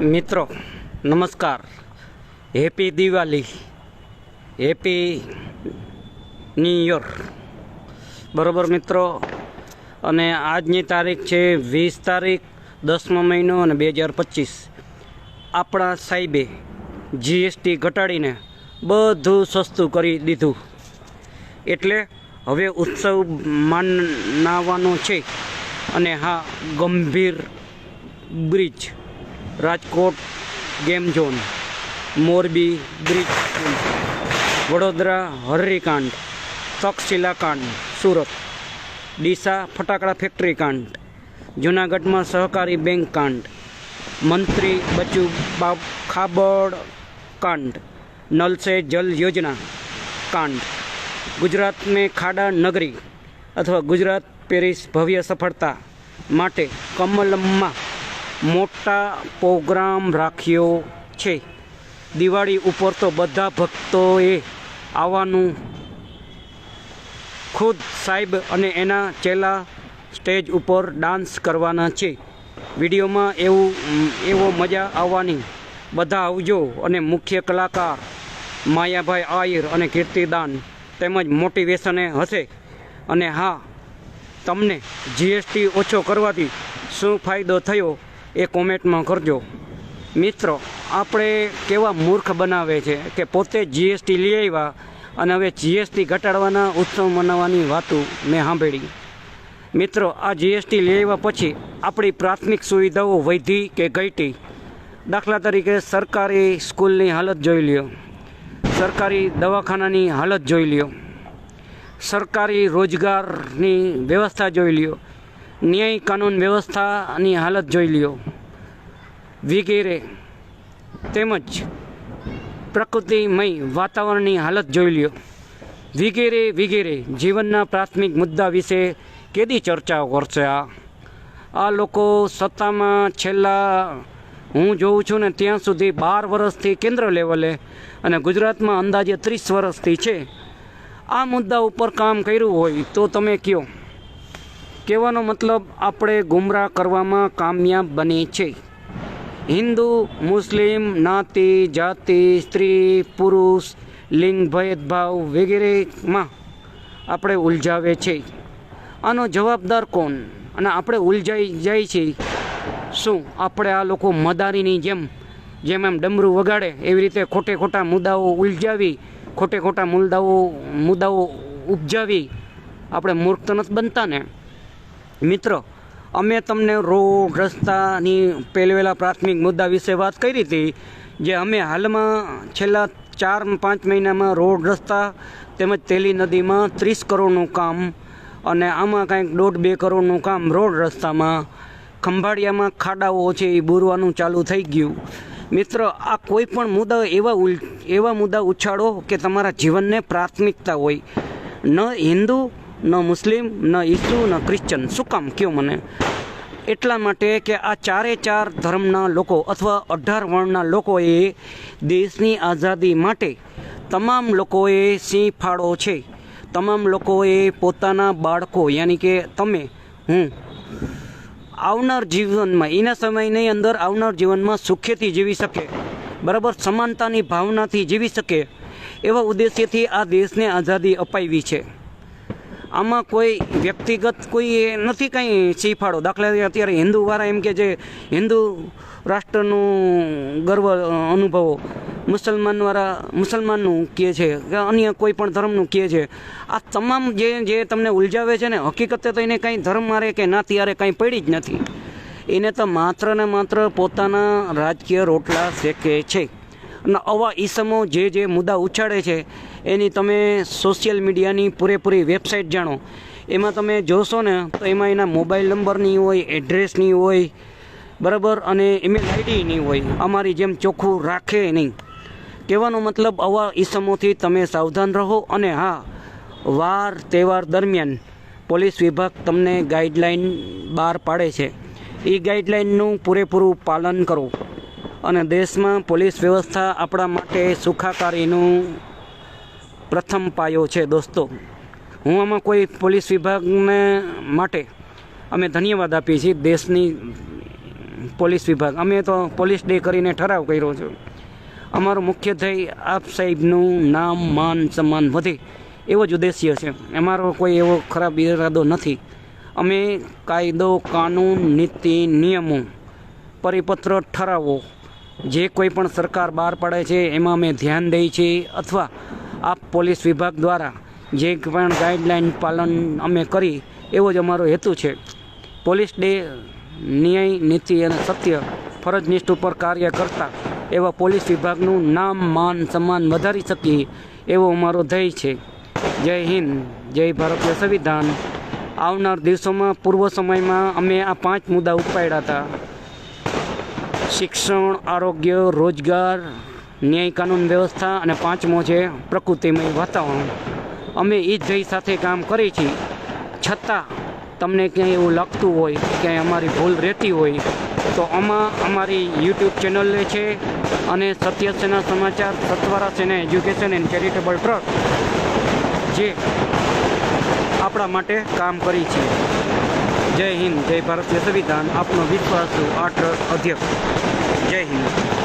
મિત્રો, નમસ્કાર. Happy Diwali happy new year બરોબર મિત્રો, અને આજની તારીખ છે વીસ તારીખ, દસમો મહિનો અને બે હજાર પચીસ. આપણા સાહેબે જીએસટી ઘટાડીને બધું સસ્તું કરી દીધું. એટલે હવે ઉત્સવ માનવાનો છે. અને હા, Gambhir bridge. Rajkot game zone, Morbi bridge Vadodara હરરીકાંડ Takshashila કાંડ, સુરત, ડીસા ફટાકડા ફેક્ટરી કાંડ, જૂનાગઢમાં સહકારી બેંક કાંડ, મંત્રી બચુ બાબ ખાબડ કાંડ નલ સે જલ યોજના કાંડ ગુજરાત મેં ખાડા નગરી અથવા ગુજરાત પેરિસ ભવ્ય સફળતા માટે કમલમમાં મોટા પ્રોગ્રામ રાખ્યો છે. દિવાળી ઉપર તો બધા ભક્તોએ આવવાનું ખુદ સાહેબ અને એના ચેલા સ્ટેજ ઉપર ડાન્સ કરવાના છે. વિડીયોમાં એવું, એવો મજા આવવાની. બધા આવજો અને મુખ્ય કલાકાર માયાભાઈ આયર અને કીર્તિદાન તેમજ મોટિવેશને હશે. અને હા, તમને જીએસટી ઓછો કરવાથી શું ફાયદો થયો? એ કોમેન્ટમાં કરજો. મિત્રો, આપણે કેવા મૂર્ખ બનાવે છે કે પોતે જીએસટી લઈ આવ્યા અને હવે જીએસટી ઘટાડવાના ઉત્સવ મનાવવાની વાતો મેં સાંભળી. મિત્રો, આ જીએસટી લઈ આવ્યા પછી આપણી પ્રાથમિક સુવિધાઓ વધી કે ઘટી? દાખલા તરીકે સરકારી સ્કૂલની હાલત જોઈ લ્યો. સરકારી દવાખાનાની હાલત જોઈ લ્યો. સરકારી રોજગારની વ્યવસ્થા જોઈ લ્યો. ન્યાય કાનૂન વ્યવસ્થાની હાલત જોઈ લ્યો. વગેરે. તેમજ પ્રકૃતિમય વાતાવરણની હાલત જોઈ લ્યો. વગેરે વગેરે. જીવનના પ્રાથમિક મુદ્દા વિશે કેદી ચર્ચાઓ કરશે આ? આ લોકો સત્તામાં છેલ્લા હું જોઉં છું ને ત્યાં સુધી બાર વર્ષથી કેન્દ્ર લેવલે અને ગુજરાતમાં અંદાજે ત્રીસ વર્ષથી છે. આ મુદ્દા ઉપર કામ કર્યું હોય તો તમે કયો? કહેવાનો મતલબ આપણે ગુમરાહ કરવામાં કામયાબ બને છે. હિન્દુ, મુસ્લિમ જ્ઞાતિ જાતિ, સ્ત્રી, પુરુષ, લિંગ ભેદભાવ વગેરેમાં આપણે ઉલઝાવે છે. આનો જવાબદાર કોણ? અને આપણે ઉલઝાઈ જાય છે શું? આપણે આ લોકો મદારીની જેમ જેમ એમ ડમરું વગાડે, એવી રીતે ખોટે ખોટા મુદ્દાઓ ઉલઝાવી, ખોટે ખોટા મુદ્દાઓ મુદ્દાઓ ઉપજાવી આપણે મૂર્ખ તો નથી બનતા ને? મિત્રો, અમે તમને રોડ, રસ્તાની પહેલવેલા પ્રાથમિક મુદ્દા વિશે વાત કરી હતી, જે અમે હાલમાં છેલ્લા ચાર, પાંચ મહિનામાં રોડ, રસ્તા તેમજ તેલી નદીમાં ત્રીસ કરોડનું કામ અને આમાં કાંઈક દોઢ, બે કરોડનું કામ રોડ, રસ્તામાં, ખંભાળિયામાં ખાડાઓ છે એ બોરવાનું ચાલુ થઈ ગયું. મિત્ર, આ કોઈ પણ મુદ્દા એવા એવા મુદ્દા ઉછાળો કે તમારા જીવનને પ્રાથમિકતા હોય. ન હિન્દુ ન મુસ્લિમ, ન ઈસુ ન ક્રિશ્ચન શું કામ કયો મને? એટલા માટે કે આ ચારે ચાર ધર્મના લોકો અથવા અઢાર વર્ણના લોકોએ દેશની આઝાદી માટે તમામ લોકોએ સિંહ ફાળો છે. તમામ લોકોએ પોતાના બાળકો, યાની કે તમે, હું, આવનાર જીવનમાં, એના સમયની અંદર આવનાર જીવનમાં સુખેથી જીવી શકે, બરાબર સમાનતાની ભાવનાથી જીવી શકે, એવા ઉદ્દેશ્યથી આ દેશને આઝાદી અપાવી છે. આમાં કોઈ વ્યક્તિગત કોઈ નથી કંઈ શીફાળો. દાખલા તરીકે અત્યારે હિન્દુવાળા એમ કે જે હિન્દુ રાષ્ટ્રનું ગર્વ અનુભવો, મુસલમાનવાળા, મુસલમાનનું કહે છે, કે અન્ય કોઈ પણ ધર્મનું કહે છે. આ તમામ જે જે તમને ઉલઝાવે છે ને, હકીકતે તો એને કંઈ ધર્મ મારે કે ના ત્યારે કંઈ પડી જ નથી. એને તો માત્ર ને માત્ર પોતાના રાજકીય રોટલા શેકે છે. અને આવા ઈસમો જે જે મુદ્દા ઉછાળે છે, એની તમે સોશિયલ મીડિયાની પૂરેપૂરી વેબસાઇટ જાણો. એમાં તમે જોશો ને, તો એમાં એના મોબાઈલ નંબરની હોય, એડ્રેસની હોય, બરાબર, અને ઈમેલ આઈડીની હોય. અમારી જેમ ચોખ્ખું રાખે નહીં. કહેવાનો મતલબ આવા ઈસમોથી તમે સાવધાન રહો અને હા, વાર તહેવાર દરમિયાન પોલીસ વિભાગ તમને ગાઈડલાઈન બહાર પાડે છે. એ ગાઈડલાઈનનું પૂરેપૂરું પાલન કરો. અને દેશમાં પોલીસ વ્યવસ્થા આપણા માટે સુખાકારીનું પ્રથમ પાયો છે દોસ્તો. હું આમાં કોઈ પોલીસ વિભાગને માટે અમે ધન્યવાદ આપીએ છીએ દેશની પોલીસ વિભાગ. અમે તો પોલીસ ડે કરીને ઠરાવ કર્યો છે. અમારો મુખ્ય ધ્યેય આપ સાહેબનું નામ, માન, સન્માન વધે એવો જ ઉદ્દેશ્ય છે. અમારો કોઈ એવો ખરાબ ઇરાદો નથી. અમે કાયદો, કાનૂન, નીતિ, નિયમો, પરિપત્ર ઠરાવો જે કોઈ પણ સરકાર બહાર પાડે છે, એમાં અમે ધ્યાન દઈએ છીએ અથવા આપ પોલીસ વિભાગ દ્વારા જે પણ ગાઈડલાઇન પાલન અમે કરી, એવો જ અમારો હેતુ છે. પોલીસ ડે ન્યાય, નીતિ અને સત્ય ફરજનિષ્ઠ ઉપર કાર્ય કરતા એવા પોલીસ વિભાગનું નામ, માન, સન્માન વધારી શકીએ એવો અમારો ધ્યેય છે. જય હિન્દ, જય ભારતીય સંવિધાન. આવનાર દિવસોમાં, પૂર્વ સમયમાં અમે આ પાંચ મુદ્દા ઉપાડ્યા હતા. શિક્ષણ, આરોગ્ય, રોજગાર, ન્યાય કાનૂન વ્યવસ્થા અને પાંચમો છે પ્રકૃતિમય વાતાવરણ. અમે એ જ ધ્યેય સાથે કામ કરીએ છીએ. છતાં તમને ક્યાંય એવું લાગતું હોય ક્યાંય અમારી ભૂલ રહેતી હોય, તો આમાં અમારી યુટ્યુબ ચેનલ છે અને સત્ય સેના સમાચાર સત્વરા સેના એજ્યુકેશન એન્ડ ચેરિટેબલ ટ્રસ્ટ, જે આપણા માટે કામ કરી છે. જય હિન્દ જય ભારતીય સંવિધાન આપનો વિશ્વાસુ આઠ અધ્યક્ષ. જય હિન્દ.